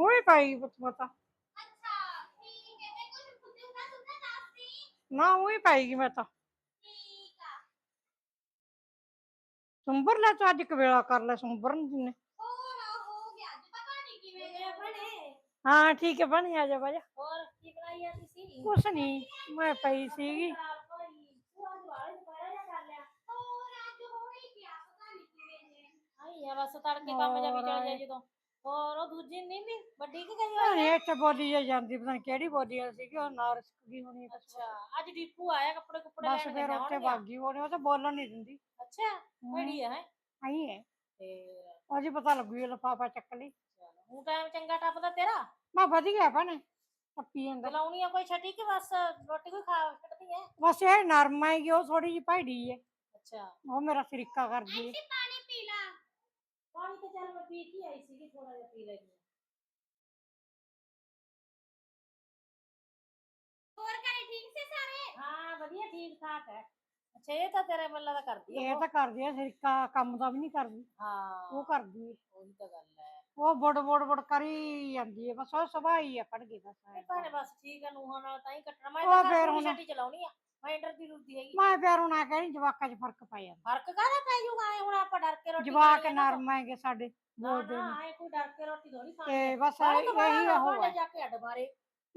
ਉਹੀ ਪਾਈ ਪਤਾ ਅੱਛਾ ਠੀਕ ਹੈ ਤੇ ਕੁਝ ਪੁੱਛੂਗਾ ਸੁਣਨਾ ਦੱਸਦੀ ਨਾ ਉਹੀ ਪਾਈਗੀ ਮੈਂ ਤਾਂ ਠੀਕ ਆ। ਸੁੰਬਰ ਲੈ ਤੂੰ ਅੱਜ ਕਵੇਲਾ ਕਰ ਲੈ ਸੁੰਬਰਨ ਨੇ ਹੋਰ ਹੋ ਗਿਆ। ਅੱਜ ਪਤਾ ਨਹੀਂ ਕਿਵੇਂ ਗਿਆ ਬਣੇ ਹਾਂ ਠੀਕ ਹੈ ਬਣ ਆ ਜਾ ਬਾਜਾ ਹੋਰ ਕੀ ਬਣਾਈ ਆ ਤੁਸੀਂ? ਕੁਛ ਨਹੀਂ ਮੈਂ ਪਈ ਸੀਗੀ। ਹੋਰ ਅੱਜ ਹੋ ਹੀ ਗਿਆ ਪਤਾ ਨਹੀਂ ਕਿਵੇਂ ਨੇ ਆਈ ਆ ਬਸ ਤੜਕੇ ਕੰਮ ਜਾ ਵੀ ਚਲ ਗਿਆ ਜਦੋਂ। ਹੋਰ ਉਹ ਦੂਜੀ ਨਹੀਂ ਵੀ ਵੱਡੀ ਕਿ ਗਈ ਹੋਈ ਨਹੀਂ ਇੱਥੇ ਬੋਲੀ ਜਾ ਜਾਂਦੀ ਪਤਾ ਨੀ ਕਿਹੜੀ ਬੋਲੀ ਆ ਸੀਗੀ ਉਹ ਨਾਰਸ ਗਈ ਹੋਣੀ ਕੁਛ। ਅੱਛਾ ਅੱਜ ਦੀਪੂ ਆਇਆ ਕੱਪੜੇ ਕੁੱਪੜੇ ਬਸ ਲੈਣ ਫਿਰ ਉੱਥੇ ਹੋਣੀ ਉਹ ਤਾਂ ਬੋਲਣ ਨਹੀਂ ਦਿੰਦੀ। ਅੱਛਾ ਬੜੀ ਹੈ। ਆਈ ਹੈ ਫੇਰ ਉਹ ਜੀ ਪਤਾ ਲੱਗੂ ਇਹ ਲਫਾਫਾ ਚੱਕ ਲਈ। ਉਹ ਟਾਈਮ ਚੰਗਾ ਟੱਪਦਾ ਤੇਰਾ? ਮੈਂ ਵਧੀਆ ਭਣੇ ਟੱਪੀ ਜਾਂਦਾ। ਚਲਾਉਣੀ ਆ ਕੋਈ ਛੱਡੀ ਕਿ ਬਸ ਰੋਟੀ ਕੋਈ ਖਾ ਛੱਡਦੀ ਹੈ ਬਸ ਇਹ ਨਰਮ ਹੈਗੀ ਉਹ ਥੋੜੀ ਜਿਹੀ ਭੈੜੀ ਹੈ ਅੱਛਾ। ਉਹ ਮੇਰਾ ਸਰੀਕਾ ਕਰਦੀ ਹੈ ਪਾਣੀ ਤਾਂ ਚੱਲ ਮੈਂ ਪੀ ਕੇ ਆਈ ਸੀਗੀ ਥੋੜਾ ਜਿਹਾ ਪੀ ਲੈਣੀ ਹੋਰ ਘਰੇ ਠੀਕ ਸੀ ਸਾਰੇ ਹਾਂ ਵਧੀਆ ਠੀਕ ਠਾਕ ਹੈ ਅੱਛਾ ਇਹ ਤਾਂ ਤੇਰੇ ਵੱਲੋਂ ਦਾ ਕਰਦੀ ਹੈ ਇਹ ਤਾਂ ਕਰਦੀ ਹੈ ਸਰੀਕਾ ਕੰਮ ਦਾ ਵੀ ਨਹੀਂ ਕਰਦੀ ਹਾਂ ਉਹ ਕਰਦੀ ਹੈ ਉਹੀ ਤਾਂ ਗੱਲ ਹੈ ਉਹ ਬੜ ਬੜ ਬੜ ਕਰੀ ਜਾਂਦੀ ਹੈ ਬਸ ਉਹ ਹੀ ਆ ਪੜ ਗਈ ਬਸ ਇਹ ਭਾਣੇ ਬਸ ਠੀਕ ਹੈ ਨੂੰਹਾਂ ਨਾਲ ਤਾਂ ਹੀ ਕੱਟਣਾ। ਮੈਂ ਉਹ ਤਾਂ ਫੇਰ ਹੁਣ- ਚਲਾਉਣੀ ਆ ਮੈਂ ਇੰਟਰਵਿਊ ਰੁੱਦੀ ਹੈਗੀ। ਮੈਂ ਪਿਆਰ ਹੁਣ ਆ ਕਹਿ ਜਵਾਕਾਂ 'ਚ ਫ਼ਰਕ ਪੈ ਜਾਂਦਾ। ਫ਼ਰਕ ਕਾਹਦਾ ਪੈ ਜੂਗਾ ਐ ਹੁਣ ਆਪਾਂ ਡਰ ਕੇ ਰੋਟੀ ਜਵਾਕ ਖਾਣੀ ਆ ਨਾ ਨਰਮ ਹੈਗੇ ਸਾਡੇ ਨਾ ਬੋਲਦੇ ਨਾ ਨੇ। ਐ ਕੋਈ ਡਰ ਕੇ ਰੋਟੀ ਥੋੜੀ ਖਾਣੀ ਤੇ ਬਸ ਸਾਰੇ ਤੋਂ ਇਹੀ ਬਾਹਰ ਉਹ ਹੈ ਜਾ ਕੇ ਅੱਡ ਮਾਰੇ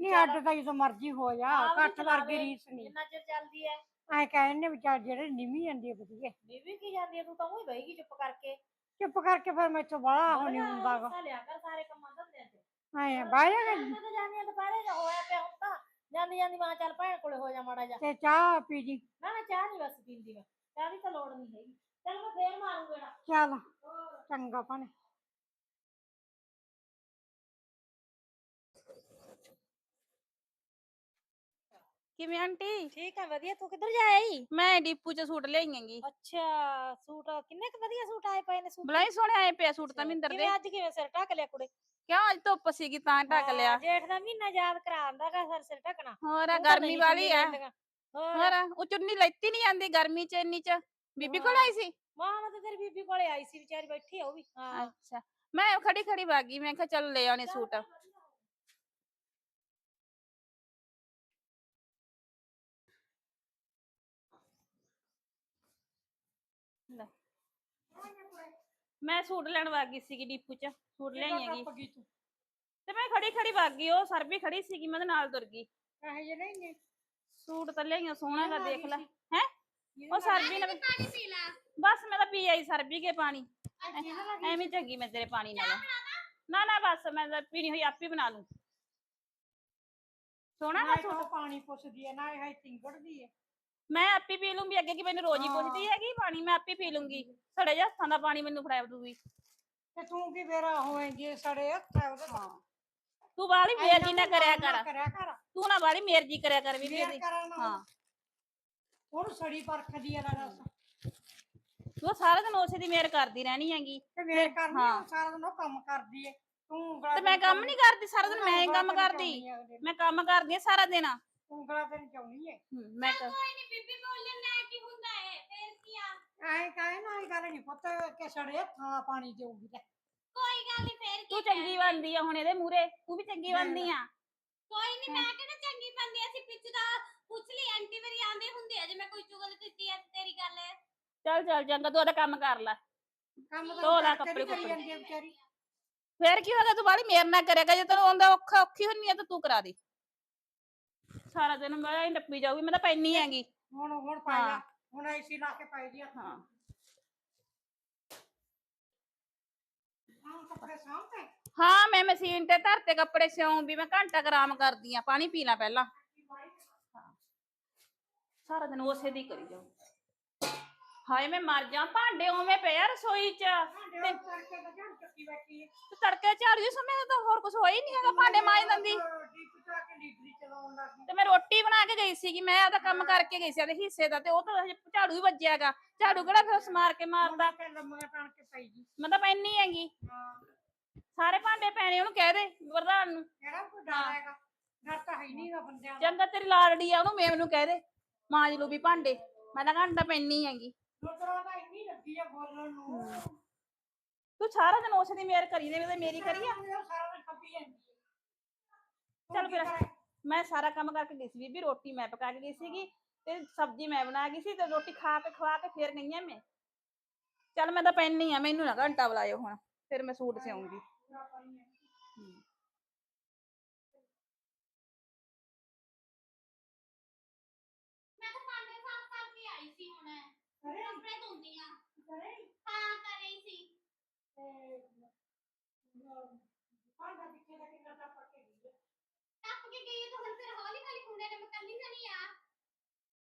ਨਹੀਂ ਅੱਡ ਤਾਂ ਜਦੋਂ ਮਰਜ਼ੀ ਹੋ ਜਾ ਆਪ ਵੀ ਵਰਗੀ ਚਲਾਵੇ, ਰੀਸ ਨਹੀਂ। ਜਿੰਨਾ ਚਿਰ ਚੱਲਦੀ ਐ। ਐ ਕਹਿੰਦੇ ਵਿਚਾਰ ਜਿਹੜੇ ਨਿਮੀ ਜਾਂਦੀ ਹੈ ਵਧੀਆ। ਬੀਬੀ ਕੀ ਜਾਂਦੀ ਐ? ਤੂੰ ਤਾਂ ਉਹੀ ਬਹਿਗੀ ਚੁੱਪ ਕਰਕੇ। ਚੁੱਪ ਕਰਕੇ ਫਿਰ ਮੈਥੋਂ ਬੜਾ ਹੋਣੀ ਹੁੰਦਾ ਗਾ। ਹਿੱਸਾ ਲਿਆ ਕਰ ਸਾਰੇ ਕੰਮਾਂ ਧੰਦਿਆਂ ਚ। ਐ ਬਾਇਆ ਮੈਂ ਤਾਂ ਜਾਂਦੀ ਆ ਦੁਪਹਿਰੇ ਜਾ ਹੋਇਆ ਪਿਆ ਹੁਣ ਤਾਂ। ਜਾਂਦੀ ਜਾਂਦੀ ਮਾਂ ਚੱਲ ਭੈਣ ਕੋਲੇ ਹੋ ਜਾ ਮਾੜਾ ਜਾ ਤੇ ਚਾਹ ਪੀ ਜੀ। ਨਾ ਨਾ ਚਾਹ ਨਹੀਂ ਬਸ ਪੀਂਦੀ ਮੈਂ। ਚਾਹ ਦੀ ਤਾਂ ਲੋੜ ਨਹੀਂ ਹੈਗੀ। ਚੱਲ ਮੈਂ ਫੇਰ ਮਾਰੂ ਗੇੜਾ। ਚੱਲ। ਚੰਗਾ ਭਣੇ। ਕਿਵੇਂ ਆਂਟੀ? ਠੀਕ ਆ ਵਧੀਆ। ਤੂੰ ਕਿੱਧਰ ਜਾ ਆਈ? ਮੈਂ ਡੀਪੂ ਚ ਸੂਟ ਲਿਆਈਆਂਗੀ। ਅੱਛਾ ਸੂਟ ਕਿੰਨੇ ਕ ਵਧੀਆ ਸੂਟ ਆਏ ਪਏ ਨੇ ਸੂਟ? ਬਲਾਈ ਸੋਹਣੇ ਆਏ ਪਿਆ ਸੂਟ ਤਾਂ ਮਿੰਦਰ ਦੇ। ਕਿਵੇਂ ਅੱਜ ਕਿਵੇਂ ਸਿਰ ਢੱਕ ਲਿਆ ਕੁੜੇ? ਕਿਉਂ ਅੱਜ ਧੁੱਪ ਸੀਗੀ ਤਾਂ ਢੱਕ ਹਾਂ, ਲਿਆ ਜੇਠ ਦਾ ਮਹੀਨਾ ਯਾਦ ਕਰਾਉਂਦਾ ਗਾ ਸਿਰ ਸਿਰ ਢੱਕਣਾ। ਹੋਰ ਆ ਤੂੰ ਤਾਂ ਗਰਮੀ ਨਹੀਂ ਵਾਲੀ ਆ। ਹੋਰ? ਹੋਰ ਉਹ ਚੁੰਨੀ ਲੈਤੀ ਨਹੀਂ ਜਾਂਦੀ ਗਰਮੀ ਚ ਇੰਨੀ ਚ। ਬੀਬੀ ਕੋਲ ਆਈ ਸੀ? ਮਾਂ ਮੈਂ ਤਾਂ ਤੇਰੀ ਬੀਬੀ ਕੋਲੇ ਆਈ ਸੀ ਵਿਚਾਰੀ ਬੈਠੀ ਆ ਉਹ ਵੀ। ਹਾਂ। ਅੱਛਾ। ਮੈਂ ਖੜੀ ਖੜੀ ਭਾਗੀ ਮੈਂ ਕਿਹਾ ਚੱਲ ਲੈ ਆਉਣੇ ਸੂਟ। ਮੈਂ ਸੂਟ ਲੈਣ ਵਾਗੀ ਸੀਗੀ ਡੀਪੂ ਚ ਸੂਟ ਲਿਆਈਆਂਗੀ ਟੱਪ ਗਈ ਤੂੰ? ਤੇ ਮੈਂ ਖੜੀ ਖੜੀ ਭਾਗੀ ਉਹ ਸਰ ਵੀ ਖੜੀ ਸੀਗੀ ਮੈਂ ਉਹਦੇ ਨਾਲ ਤੁਰ ਗਈ। ਕਹੇ ਜੇ ਨਹੀਂ ਨੇ ਸੂਟ ਤਾਂ ਲਿਆਈਆਂ ਸੋਹਣਾ ਦਾ ਆ ਦੇਖ ਗਈ ਲੈ। ਸੀ। ਹੈ? ਉਹ ਸਰ ਵੀ ਨਾ ਪਾਣੀ ਪੀ ਲਾ। ਬਸ ਮੈਂ ਤਾਂ ਪੀ ਆਈ ਸਰ ਵੀ ਕੇ ਪਾਣੀ। ਐਵੇਂ ਚੰਗੀ ਮੈਂ ਤੇਰੇ ਪਾਣੀ ਨਾਲ। ਨਾ ਨਾ ਬਸ ਮੈਂ ਤਾਂ ਪੀਣੀ ਹੋਈ ਆਪੇ ਬਣਾ ਲੂੰ। ਸੋਹਣਾ ਨਾ ਵਾ ਸੂਟ? ਪਾਣੀ ਪੁੱਛਦੀ ਹੈ ਨਾ ਇਹ ਟਿੰਗੜਦੀ ਹੈ। ਮੈਂ ਆਪੇ ਪੀ ਲੂੰਗੀ ਅੱਗੇ ਕੀ ਮੈਨੂੰ ਰੋਜ਼ ਹੀ ਹਾਂ। ਪੁੱਛਦੀ ਹੈਗੀ ਪਾਣੀ ਮੈਂ ਆਪੇ ਪੀ ਲੂੰਗੀ। ਸੜੇ ਜਿਹੇ ਹੱਥਾਂ ਦਾ ਪਾਣੀ ਮੈਨੂੰ ਫੜਾਇਆ ਦੂਗੀ ਤੇ ਤੂੰ ਕੀ ਫੇਰਾ ਹੋਏਗੀ ਸੜੇ ਹੱਥ ਹੈ ਉਹਦੇ ਤਾਂ ਤੂੰ ਬਾਹਲੀ ਮੇਰਜੀ ਨਾ ਕਰਿਆ ਕਰ। ਕਰਿਆ ਕਰ। ਤੂੰ ਨਾ ਬਾਹਲੀ ਮੇਰਜੀ ਕਰਿਆ ਕਰ ਵੀ ਮੇਰ ਨਾਲ ਹਾਂ। ਉਹਨੂੰ ਸੜੀ ਪਰਖਦੀ ਆ ਦੱਸ। ਤੂੰ ਸਾਰਾ ਦਿਨ ਉਸੇ ਦੀ ਮੇਰ ਕਰਦੀ ਰਹਿਣੀ ਹੈਗੀ। ਤੇ ਮੇਰ ਕਰਨੀ ਹਾਂ। ਉਹ ਸਾਰਾ ਦਿਨ ਉਹ ਕੰਮ ਕਰਦੀ ਏ। ਤੂੰ ਉਂਗਲਾਂ ਤੇ ਮੈਂ ਕੰਮ ਨਹੀਂ ਕਰਦੀ ਸਾਰਾ ਦਿਨ ਮੈਂ ਹੀ ਕੰਮ ਕਰਦੀ। ਆ ਨੂੰ। ਮੈਂ ਕੰਮ ਕਰਦੀ ਆ ਸਾਰਾ ਦਿਨ। ਉਂਗਲਾਂ ਤੇ ਚਾਉਣੀ ਏ ਹੂੰ, ਮੈਂ ਕ- ਕੋਈ ਨਹੀਂ ਬੀਬੀ ਬੋਲਣ ਨਾ ਕੀ ਹੁੰਦਾ ਹੈ? ਫੇਰ ਕੀ ਆ? ਐਂ ਕਾਹੇ ਨਾਲ ਇਹ ਗੱਲ ਨਹੀਂ ਪੁੱਤ ਕਿ ਸੜੇ ਦਾ ਪਾਣੀ ਦੇਊਗੀ ਤੇ। ਕੋਈ ਗੱਲ ਨਹੀਂ ਫੇਰ ਕੀ ਤੂੰ ਚੰਗੀ ਬਣਦੀ ਆ ਹੁਣ ਇਹਦੇ ਮੂਰੇ ਤੂੰ ਵੀ ਚੰਗੀ ਬਣਦੀ ਆ। ਕੋਈ ਨਹੀਂ ਮੈਂ ਕਿਹੜਾ ਚੰਗੀ ਬੰਦੀ ਅਸੀਂ ਪਿੱਛੇ ਦਾ ਪੁੱਛ ਲਈ ਆਂਟੀ ਮੇਰੀ ਆਂਦੇ ਹੁੰਦੇ ਆ ਜੇ ਮੈਂ ਕੋਈ ਚੁਗਲ ਕੀਤੀ ਹੈ ਤੇ ਤੇਰੀ ਗੱਲ ਹੈ। ਚੱਲ ਚੱਲ ਚੰਗਾ ਤੂੰ ਉਹਦਾ ਕੰਮ ਕਰ ਲੈ। ਕੰਮ ਧੋ ਲੈ ਕਰਕੇ ਕੱਪੜੇ ਕਰੀ। ਜਾਂਦੀ ਆ ਵਿਚਾਰੀ। ਫੇਰ ਕੀ ਹੋਗਾ ਤੂੰ ਬਾਹਲੀ ਮੇਰ ਨਾ ਕਰੇਗਾ ਜੇ ਤੈਨੂੰ ਆਉਂਦਾ ਔਖਾ ਔਖੀ ਹੁੰਨੀ ਆ ਤਾਂ ਤੂੰ ਕਰਾ ਦੇ। ਸਾਰਾ ਦਿਨ ਮੈਂ ਹੀ ਟੱਪੀ ਜਾਊਗੀ ਮੈਂ ਤਾਂ ਪੈਣੀ ਹੈਗੀ। ਹੁਣ ਹੁਣ ਪਾਇਆ। ਹੁਣ ਐਸੀ ਲਾ ਕੇ ਪਾਈ ਆ। ਹਾਂ। ਹਾਂ ਕੱਪੜੇ ਹਾਂ ਮੈਂ ਮਸ਼ੀਨ ਤੇ ਧਰਤੇ ਕੱਪੜੇ ਸਿਉਂ ਵੀ ਮੈਂ ਘੰਟਾ ਕੁ ਆਰਾਮ ਕਰਦੀ ਆ ਪਾਣੀ ਪੀ ਲਾਂ ਪਹਿਲਾਂ। ਹਾਂ। ਸਾਰਾ ਦਿਨ ਉਸੇ ਦੀ ਕਰੀ ਜਾਊ। ਹਾਏ ਮੈਂ ਮਰ ਜਾ ਭਾਂਡੇ ਉਵੇਂ ਪਏ ਆ ਰਸੋਈ 'ਚ। ਤੇ ਕਰਕੇ ਤਾਂ ਝੜ ਚੱਕੀ ਬੈਠੀ ਏ ਤੇ ਤੜਕੇ ਝਾੜੂ ਸਮੇਂ ਤਾਂ ਹੋਰ ਕੁਝ ਹੋਈ ਨਹੀਂ ਹੈਗਾ ਭਾਂਡੇ ਮਾਂਜ ਦਿੰਦੀ। ਡੀਪ ਚਾ ਕੇ ਲੀਡਰੀ ਚਲਾਉਣ ਲੱਗੀ ਤੇ ਮੈਂ ਰੋਟੀ ਬਣਾ ਕੇ ਗਈ ਸੀਗੀ ਮੈਂ ਆਪਦਾ ਕੰਮ ਕਰਕੇ ਗਈ ਸੀ ਉਹਦੇ ਹਿੱਸੇ ਦਾ ਤੇ ਉਹ ਤਾਂ ਹਜੇ ਝਾੜੂ ਹੀ ਵੱਜਿਆਗਾ ਝਾੜੂ ਕਿਹੜਾ ਫਿਰ ਉਸ ਮਾਰ ਕੇ ਮਾਰਦਾ? ਤੇ ਲੰਮੀਆਂ ਟਾਣ ਕੇ ਪਈ ਜੀ। ਮੈਂ ਤਾਂ ਪੈਣੀ ਹੈਗੀ। ਹਾਂ। ਸਾਰੇ ਭਾਂਡੇ ਪੈਣੇ ਉਹਨੂੰ ਕਹਿ ਦੇ ਪ੍ਰਧਾਨ ਨੂੰ। ਕਿਹੜਾ ਕੋਈ ਡਰ ਹੈਗਾ? ਡਰ ਤਾਂ ਹੈ ਨਹੀਂਗਾ ਬੰਦਿਆਂ ਦਾ। ਚੰਗਾ ਤੇਰੀ ਲਾੜੜੀ ਆ ਉਹਨੂੰ ਮੇਮ ਨੂੰ ਕਹਿ ਦੇ। ਮਾਂਜ ਲੂ ਵੀ ਭਾਂਡੇ। ਮੈਂ ਤਾਂ ਘੰਟਾ ਪੈਣੀ ਹੈਗੀ। ਤਾਂ ਇੰਨੀ ਲੱਗੀ ਆ ਬੋਲਣ ਨੂੰ। ਤੂੰ ਸਾਰਾ ਦਿਨ ਉਸੇ ਦੀ ਮੇਰ ਕਰੀ ਦੇ ਤੇ ਮੇਰੀ ਕਰੀ ਆ। ਸਾਰਾ ਦਿਨ ਖੱਪੀ ਚੱਲ ਫਿਰ ਮੈਂ ਸਾਰਾ ਕੰਮ ਕਰਕੇ ਗਈ ਸੀ ਬੀਬੀ ਰੋਟੀ ਮੈਂ ਪਕਾ ਕੇ ਗਈ ਸੀਗੀ ਤੇ ਸਬਜ਼ੀ ਮੈਂ ਬਣਾ ਗਈ ਸੀ ਤੇ ਰੋਟੀ ਖਾ ਕੇ ਖਵਾ ਕੇ ਫੇਰ ਗਈ ਆ ਮੈਂ। ਚੱਲ ਮੈਂ ਤਾਂ ਪੈਣੀ ਆ ਮੈਨੂੰ ਨਾ ਘੰਟਾ ਬੁਲਾਇਓ ਹੁਣ ਫਿਰ ਮੈਂ ਸੂਟ ਸਿਉਂਗੀ ਤਾਂ ਭਾਂਡੇ ਸਾਫ਼ ਕਰਕੇ ਆਈ ਸੀ ਦਾ ਕਿੰਨਾ ਟੱਪ ਕੇ ਗਈ ਹੈ ਟੱਪ ਕੇ ਗਈ ਤਾਂ ਹੁਣ ਫਿਰ ਹੌਲੀ ਹੌਲੀ ਮੁੰਡੇ ਨੇ ਮੈਂ ਕੱਲੀ ਨਹੀਂ ਆ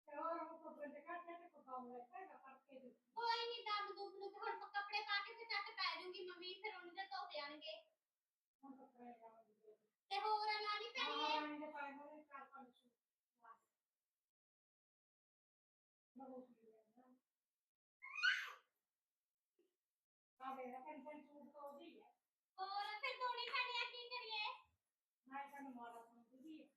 ਤੇ ਹੋਰ ਉਹ ਤੋਂ ਬੰਦ ਕਰਕੇ ਤੇ ਪਕਾਉਂਗਾ ਪੈਗਾ ਕਰਕੇ ਦੇ ਕੋਈ ਨਹੀਂ ਦਮ ਦੂਬ ਨੂੰ ਤੇ ਹੁਣ ਕੱਪੜੇ ਪਾ ਕੇ ਫਿਰ ਚੱਕ ਪੈ ਜੂਗੀ ਮੰਮੀ ਫਿਰ ਉਹਨਾਂ ਦੇ ਧੋ ਜਾਣਗੇ ਹੁਣ ਕੱਪੜੇ ਲਾਉਂਗੀ ਤੇ ਹੋਰ ਲਾਣੀ ਪੈਣੀ ਹੈ ਹਾਂ ਇਹਦੇ ਪਾਏ ਹੋਏ ਚਾਰ ਪੰਜ ਸੂਟ ਮਗੋ ਸੀ ਆ ਮੇਰਾ ਪੈਂਟਨ ਸੂਟ ਤਾਂ ਉਹਦੀ ਹੈ ਹੋਰ ਫਿਰ ਧੋਣੀ ਪੈਣੀ ਆ ਕੀ ਕਰੀਏ ਮੈਂ ਤੁਹਾਨੂੰ ਮਾਰਾ ਸਮਝਦੀ ਹੈ